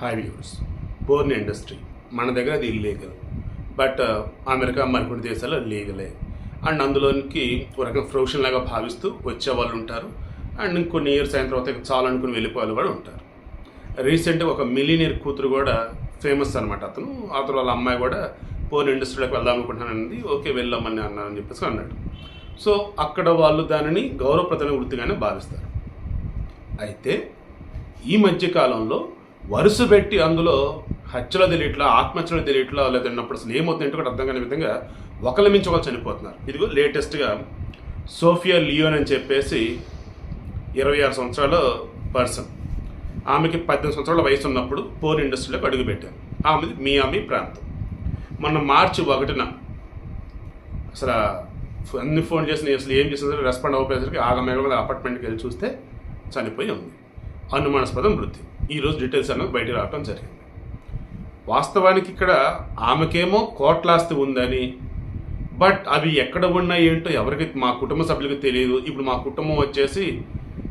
High viewers. Born industry. మన దగ్గర అది ఇల్లీగల్ బట్ uh, అమెరికా మరికొన్ని దేశాల్లో లీగలే అండ్ అందులోనికి ఒక రకం ప్రొఫెషన్ లాగా భావిస్తూ వచ్చే వాళ్ళు ఉంటారు. అండ్ ఇంకొన్ని ఇయర్స్ అయిన తర్వాత చాలా చాలు అనుకుని వెళ్ళిపోయే వాళ్ళు కూడా ఉంటారు. రీసెంట్గా ఒక మిలీనియర్ కూతురు కూడా ఫేమస్ అనమాట అతను. అతను వాళ్ళ అమ్మాయి కూడా పోర్న్ ఇండస్ట్రీలోకి వెళ్దాం అనుకుంటున్నానని ఓకే వెళ్ళామని అన్నానని చెప్పేసి అన్నాడు. సో అక్కడ వాళ్ళు దానిని గౌరవప్రదమైన వృత్తిగానే భావిస్తారు. అయితే ఈ మధ్యకాలంలో వరుస పెట్టి అందులో హత్యలో తెలియట్లా ఆత్మహత్యలో తెలియట్లా లేదా అన్నప్పుడు అసలు ఏమవుతుందంటే కూడా అర్థం కాని విధంగా ఒకళ్ళ మించి ఒకళ్ళు చనిపోతున్నారు. ఇదిగో లేటెస్ట్గా సోఫియా లియోన్ అని చెప్పేసి ఇరవై ఆరు సంవత్సరాల పర్సన్. ఆమెకి పద్దెనిమిది సంవత్సరాల వయసు ఉన్నప్పుడు పోర్ ఇండస్ట్రీలోకి అడుగుపెట్టారు. ఆమెది మియామి ప్రాంతం. మొన్న మార్చి ఒకటిన అసలు అన్ని ఫోన్ చేసి నేను అసలు ఏం చేసిందో రెస్పాండ్ అవ్వకపోయేసరికి ఆగమేఘంగా అపార్ట్మెంట్కి వెళ్ళి చూస్తే చనిపోయి ఉంది. అనుమానాస్పదం మృతి ఈరోజు డీటెయిల్స్ అన్నది బయట రావడం జరిగింది. వాస్తవానికి ఇక్కడ ఆమెకేమో కోట్లాస్తి ఉందని బట్ అవి ఎక్కడ ఉన్నాయి ఏంటో ఎవరికి మా కుటుంబ సభ్యులకు తెలియదు. ఇప్పుడు మా కుటుంబం వచ్చేసి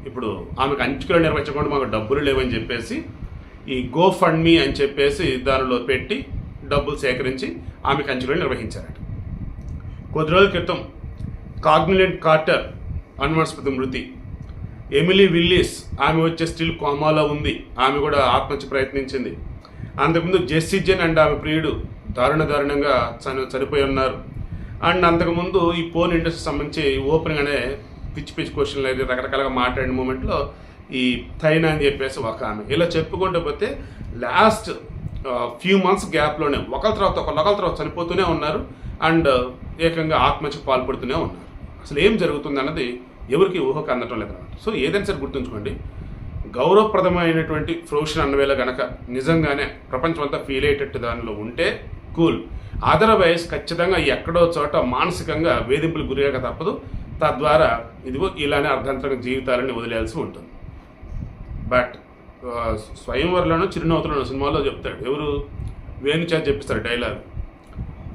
ఇప్పుడు ఆమెకు అంచుకలు నిర్వహించకుండా మాకు డబ్బులు లేవని చెప్పేసి ఈ గో ఫండ్ మీ అని చెప్పేసి దానిలో పెట్టి డబ్బులు సేకరించి ఆమెకు అంచుకలు నిర్వహించారట. కొద్ది రోజుల క్రితం కాగ్నిలెంట్ కార్టర్ అనుమానాస్పద మృతి ఎమిలీ విల్లీస్ ఆమె వచ్చే స్టిల్ కోమాలో ఉంది. ఆమె కూడా ఆత్మహత్య ప్రయత్నించింది. అంతకుముందు జెస్సీ జెన్ అండ్ ఆమె ప్రియుడు దారుణ దారుణంగా చని చనిపోయి ఉన్నారు. అండ్ అంతకుముందు ఈ పోన్ ఇండస్ట్రీ సంబంధించి ఓపెనింగ్ అనే పిచ్చి పిచ్చి క్వశ్చన్లు అయితే రకరకాలుగా మాట్లాడిన మూమెంట్లో ఈ థైనా అని చెప్పేసి ఒక ఆమె. ఇలా చెప్పుకుంటూ పోతే లాస్ట్ ఫ్యూ మంత్స్ గ్యాప్లోనే ఒకరి తర్వాత ఒకరు ఒకరి తర్వాత చనిపోతూనే ఉన్నారు. అండ్ ఏకంగా ఆత్మహత్యకు పాల్పడుతూనే ఉన్నారు. అసలు ఏం జరుగుతుంది అన్నది ఎవరికి ఊహకు అందటం లేదన్నమాట సో ఏదైనా సరే గుర్తుంచుకోండి గౌరవప్రదమైనటువంటి ప్రొఫెషన్ అన్నవేళ గనక నిజంగానే ప్రపంచమంతా ఫీల్ అయ్యేటట్టు దానిలో ఉంటే కూల్. అదర్వైజ్ ఖచ్చితంగా ఎక్కడో చోట మానసికంగా వేధింపులు గురయ్యాక తప్పదు. తద్వారా ఇదిగో ఇలానే అర్ధాంతరంగా జీవితాలని వదిలేయాల్సి ఉంటుంది. బట్ స్వయంవరలోనూ స్వయంవరంలోనూ సినిమాలో చెప్తాడు. ఎవరు? వేణుచా చేత చెప్పిస్తాడు డైలాగ్.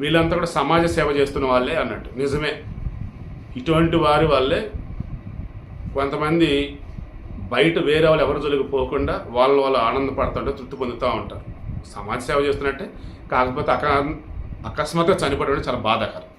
వీళ్ళంతా కూడా సమాజ సేవ చేస్తున్న వాళ్ళే అన్నట్టు. నిజమే. ఇటువంటి వారి వల్లే కొంతమంది బయట వేరే వాళ్ళు ఎవరి జోలికి పోకుండా వాళ్ళు వాళ్ళు ఆనందపడుతుంటే తృప్తి పొందుతూ ఉంటారు. సమాజ సేవ చేస్తున్నట్టే. కాకపోతే అక అకస్మాత్తుగా చనిపోవడం చాలా బాధాకరం.